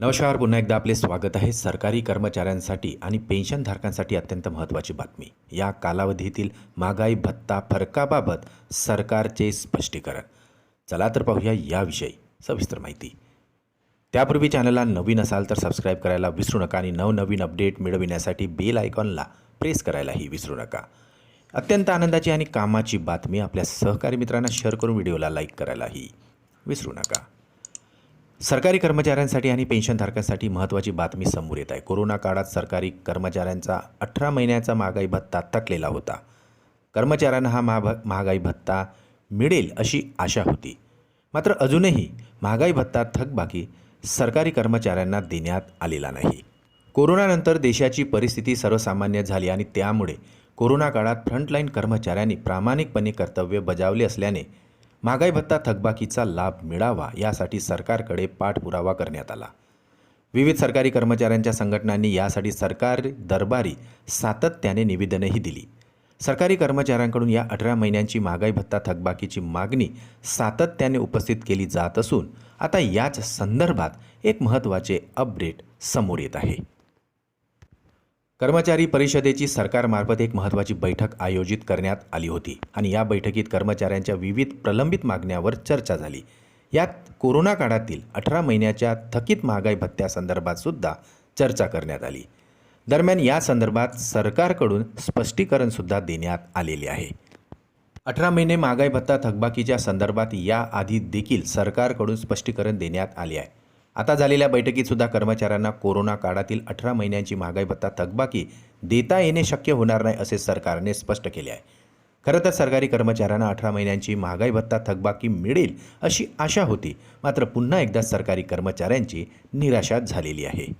नमस्कार पुन्हा एकदा आपले स्वागत आहे सरकारी कर्मचाऱ्यांसाठी आणि पेन्शनधारकांसाठी अत्यंत महत्त्वाची बातमी. या कालावधीतील महागाई भत्ता फरकाबाबत सरकारचे स्पष्टीकरण. चला तर पाहूया याविषयी सविस्तर माहिती. त्यापूर्वी चॅनलला नवीन असाल तर सबस्क्राईब करायला विसरू नका आणि नवनवीन अपडेट मिळविण्यासाठी बेल आयकॉनला प्रेस करायलाही विसरू नका. अत्यंत आनंदाची आणि कामाची बातमी आपल्या सहकारी मित्रांना शेअर करून व्हिडिओला लाईक करायलाही विसरू नका. सरकारी कर्मचाऱ्यांसाठी आणि पेन्शनधारकांसाठी महत्त्वाची बातमी समोर येत आहे. कोरोना काळात सरकारी कर्मचाऱ्यांचा अठरा महिन्याचा महागाई भत्ता थकलेला होता. कर्मचाऱ्यांना हा महाभ महागाई भत्ता मिळेल अशी आशा होती. मात्र अजूनही महागाई भत्ता थकबाकी सरकारी कर्मचाऱ्यांना देण्यात आलेला नाही. कोरोनानंतर देशाची परिस्थिती सर्वसामान्य झाली आणि त्यामुळे कोरोना काळात फ्रंटलाईन कर्मचाऱ्यांनी प्रामाणिकपणे कर्तव्य बजावले असल्याने महागाई भत्ता थकबाकीचा लाभ मिळावा यासाठी सरकारकडे पाठपुरावा करण्यात आला. विविध सरकारी कर्मचाऱ्यांच्या संघटनांनी यासाठी सरकार दरबारी सातत्याने निवेदनही दिली. सरकारी कर्मचाऱ्यांकडून या अठरा महिन्यांची महागाई भत्ता थकबाकीची मागणी सातत्याने उपस्थित केली जात असून आता याच संदर्भात एक महत्त्वाचे अपडेट समोर येत आहे. कर्मचारी परिषदेची सरकारमार्फत एक महत्त्वाची बैठक आयोजित करण्यात आली होती आणि या बैठकीत कर्मचाऱ्यांच्या विविध प्रलंबित मागण्यावर चर्चा झाली. यात कोरोना काळातील अठरा महिन्याच्या थकीत महागाई भत्त्यासंदर्भात सुद्धा चर्चा करण्यात आली. दरम्यान या संदर्भात सरकारकडून स्पष्टीकरणसुद्धा देण्यात आलेले आहे. अठरा महिने महागाई भत्ता थकबाकीच्या संदर्भात याआधी देखील सरकारकडून स्पष्टीकरण देण्यात आले आहे. आता झालेल्या बैठकीतसुद्धा कर्मचाऱ्यांना कोरोना काळातील अठरा महिन्यांची महागाई भत्ता थकबाकी देता येणे शक्य होणार नाही असे सरकारने स्पष्ट केले आहे. खरं तर सरकारी कर्मचाऱ्यांना अठरा महिन्यांची महागाई भत्ता थकबाकी मिळेल अशी आशा होती मात्र पुन्हा एकदा सरकारी कर्मचाऱ्यांची निराशा झालेली आहे.